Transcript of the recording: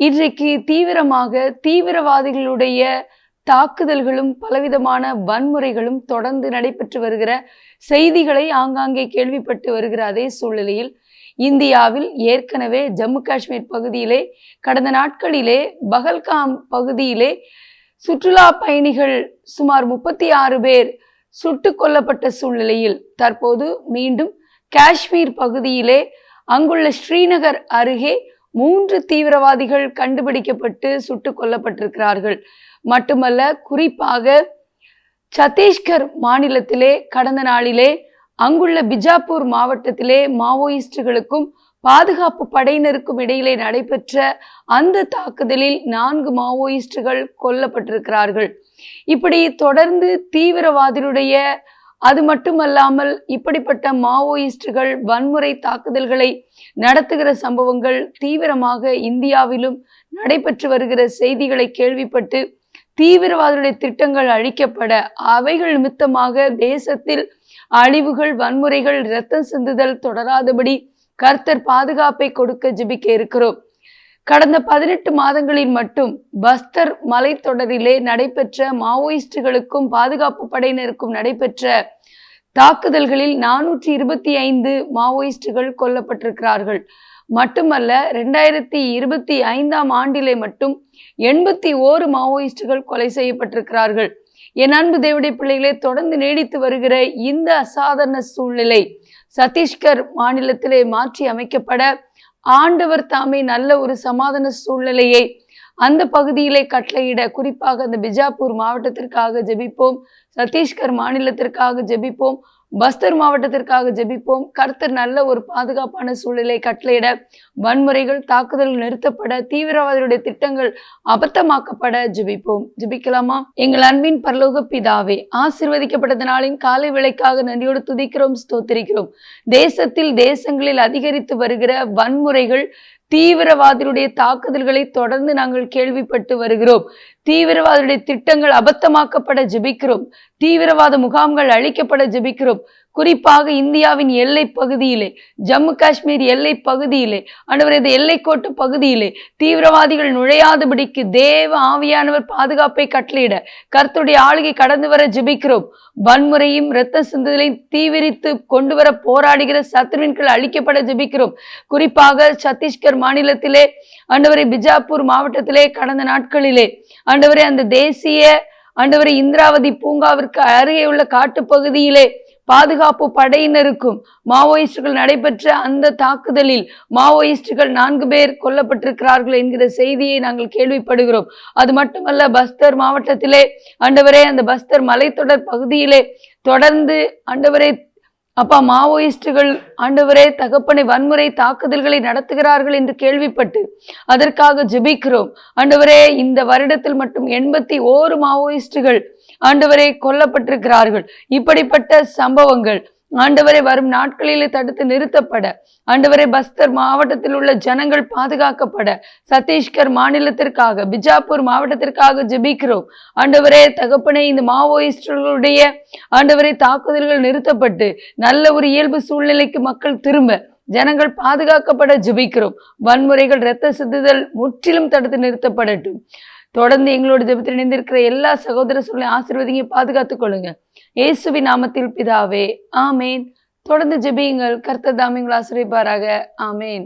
இன்றைக்கு தீவிரமாக தீவிரவாதிகளுடைய தாக்குதல்களும் பலவிதமான வன்முறைகளும் தொடர்ந்து நடைபெற்று வருகிற செய்திகளை ஆங்காங்கே கேள்விப்பட்டு வருகிற அதே சூழ்நிலையில் இந்தியாவில் ஏற்கனவே ஜம்மு காஷ்மீர் பகுதியிலே கடந்த நாட்களிலே பகல்காம் பகுதியிலே சுற்றுலா பயணிகள் சுமார் முப்பத்தி ஆறு பேர் சுட்டு கொல்லப்பட்ட சூழ்நிலையில் தற்போது மீண்டும் காஷ்மீர் பகுதியிலே அங்குள்ள ஸ்ரீநகர் அருகே மூன்று தீவிரவாதிகள் கண்டுபிடிக்கப்பட்டு சுட்டுக் கொல்லப்பட்டிருக்கிறார்கள். மட்டுமல்ல குறிப்பாக சத்தீஸ்கர் மாநிலத்திலே கடந்த நாளிலே அங்குள்ள பிஜாப்பூர் மாவட்டத்திலே மாவோயிஸ்டுகளுக்கும் பாதுகாப்பு படையினருக்கும் இடையிலே நடைபெற்ற அந்த தாக்குதலில் நான்கு மாவோயிஸ்டுகள் கொல்லப்பட்டிருக்கிறார்கள். இப்படி தொடர்ந்து தீவிரவாதியுடைய அது மட்டுமல்லாமல் இப்படிப்பட்ட மாவோயிஸ்டுகள் வன்முறை தாக்குதல்களை நடத்துகிற சம்பவங்கள் தீவிரமாக இந்தியாவிலும் நடைபெற்று வருகிற செய்திகளை கேள்விப்பட்டு தீவிரவாதிகளுடைய திட்டங்கள் அழிக்கப்பட அவைகள் நிமித்தமாக தேசத்தில் அழிவுகள் வன்முறைகள் இரத்தம் சிந்துதல் தொடராதபடி கர்த்தர் பாதுகாப்பை கொடுக்க ஜிபிக்க இருக்கிறோம். கடந்த பதினெட்டு மாதங்களில் மட்டும் பஸ்தர் மலைத்தொடரிலே நடைபெற்ற மாவோயிஸ்டுகளுக்கும் பாதுகாப்பு படையினருக்கும் நடைபெற்ற தாக்குதல்களில் நானூற்றி இருபத்தி ஐந்து மாவோயிஸ்டுகள் கொல்லப்பட்டிருக்கிறார்கள். மட்டுமல்ல ரெண்டாயிரத்தி இருபத்தி ஐந்தாம் ஆண்டிலே மட்டும் எண்பத்தி ஓரு மாவோயிஸ்டுகள் கொலை செய்யப்பட்டிருக்கிறார்கள். என் அன்பு தேவடைய பிள்ளைகளே தொடர்ந்து நீடித்து வருகிற இந்த அசாதாரண சூழ்நிலை சத்தீஸ்கர் மாநிலத்திலே மாற்றி அமைக்கப்பட ஆண்டவர் தாமே நல்ல ஒரு சமாதான சூழ்நிலையை அந்த பகுதியிலே கட்டளையிட குறிப்பாக அந்த பிஜாப்பூர் மாவட்டத்திற்காக ஜெபிப்போம் சத்தீஸ்கர் மாநிலத்திற்காக ஜெபிப்போம். பஸ்தர் மாவட்டத்திற்காக ஜெபிப்போம். கர்த்தர் நல்ல ஒரு பாதுகாப்பான சூழ்நிலை கட்டளையிட வன்முறைகள் தாக்குதல் நிறுத்தப்பட தீவிரவாதிகளுடைய திட்டங்கள் அபத்தமாக்கப்பட ஜெபிப்போம். ஜெபிக்கலாமா? எங்கள் அன்பின் பரலோக பிதாவே ஆசிர்வதிக்கப்பட்ட நாளின் காலை விலைக்காக நன்றியோடு துதிக்கிறோம் ஸ்தோத்திரிக்கிறோம். தேசத்தில் தேசங்களில் அதிகரித்து வருகிற வன்முறைகள் தீவிரவாதிகளுடைய தாக்குதல்களை தொடர்ந்து நாங்கள் கேள்விப்பட்டு வருகிறோம். தீவிரவாதிகளுடைய திட்டங்கள் அபத்தமாக்கப்பட ஜெபிக்கிறோம். தீவிரவாத முகாம்கள் அழிக்கப்பட ஜெபிக்கிறோம். குறிப்பாக இந்தியாவின் எல்லை பகுதியிலே ஜம்மு காஷ்மீர் எல்லை பகுதியிலே அனைவரது எல்லைக்கோட்டு பகுதியிலே தீவிரவாதிகள் நுழையாதபடிக்கு தேவ ஆவியானவர் பாதுகாப்பை கட்டளையிட கர்த்துடைய ஆளுகை கடந்து வர ஜெபிக்கிறோம். வன்முறையும் இரத்த சிந்துதலையும் தீவிரித்து கொண்டு வர போராடுகிற சத்ருவின்கள் அழிக்கப்பட ஜபிக்கிறோம். குறிப்பாக சத்தீஸ்கர் மாநிலத்திலே ஆண்டவரை பிஜாப்பூர் மாவட்டத்திலே கடந்த நாட்களிலே ஆண்டவரே அந்த தேசிய ஆண்டவரை இந்திராவதி பூங்காவிற்கு அருகே உள்ள காட்டுப்பகுதியிலே பாதுகாப்பு படையினருக்கும் மாவோயிஸ்டுகள் நடைபெற்ற அந்த தாக்குதலில் மாவோயிஸ்டுகள் நான்கு பேர் கொல்லப்பட்டிருக்கிறார்கள் என்கிற செய்தியை நாங்கள் கேள்விப்படுகிறோம். அது மட்டுமல்ல பஸ்தர் மாவட்டத்திலே ஆண்டவரே அந்த பஸ்தர் மலைத்தொடர் பகுதியிலே தொடர்ந்து ஆண்டவரே அப்பா மாவோயிஸ்டுகள் ஆண்டவரே தகப்பனை வன்முறை தாக்குதல்களை நடத்துகிறார்கள் என்று கேள்விப்பட்டு அதற்காக ஜெபிக்கிறோம். ஆண்டவரே இந்த வருடத்தில் மட்டும் எண்பத்தி ஓரு மாவோயிஸ்டுகள் ஆண்டவரே கொல்லப்பட்டிருக்கிறார்கள். இப்படிப்பட்ட சம்பவங்கள் ஆண்டவரை வரும் நாட்களிலே தடுத்து நிறுத்தப்பட ஆண்டவரை பஸ்தர் மாவட்டத்தில் உள்ள ஜனங்கள் பாதுகாக்கப்பட சத்தீஸ்கர் மாநிலத்திற்காக பிஜாப்பூர் மாவட்டத்திற்காக ஜெபிக்கிறோம். ஆண்டவரே தகப்பனை இந்த மாவோயிஸ்டர்களுடைய ஆண்டவரை தாக்குதல்கள் நிறுத்தப்பட்டு நல்ல ஒரு இயல்பு சூழ்நிலைக்கு மக்கள் திரும்ப ஜனங்கள் பாதுகாக்கப்பட ஜெபிக்கிறோம். வன்முறைகள் இரத்த சிந்துதல் முற்றிலும் தடுத்து நிறுத்தப்படட்டும். தொடர்ந்து எங்களோட ஜெபத்தில் இணைந்திருக்கிற எல்லா சகோதர சூழலை ஆசீர்வதிங்க பாதுகாத்துக் கொள்ளுங்க இயேசுவி நாமத்தில் பிதாவே ஆமேன். தொடர்ந்து ஜெபியுங்கள் கர்த்தர் தாமியங்கள் ஆசிரியப்பாராக ஆமேன்.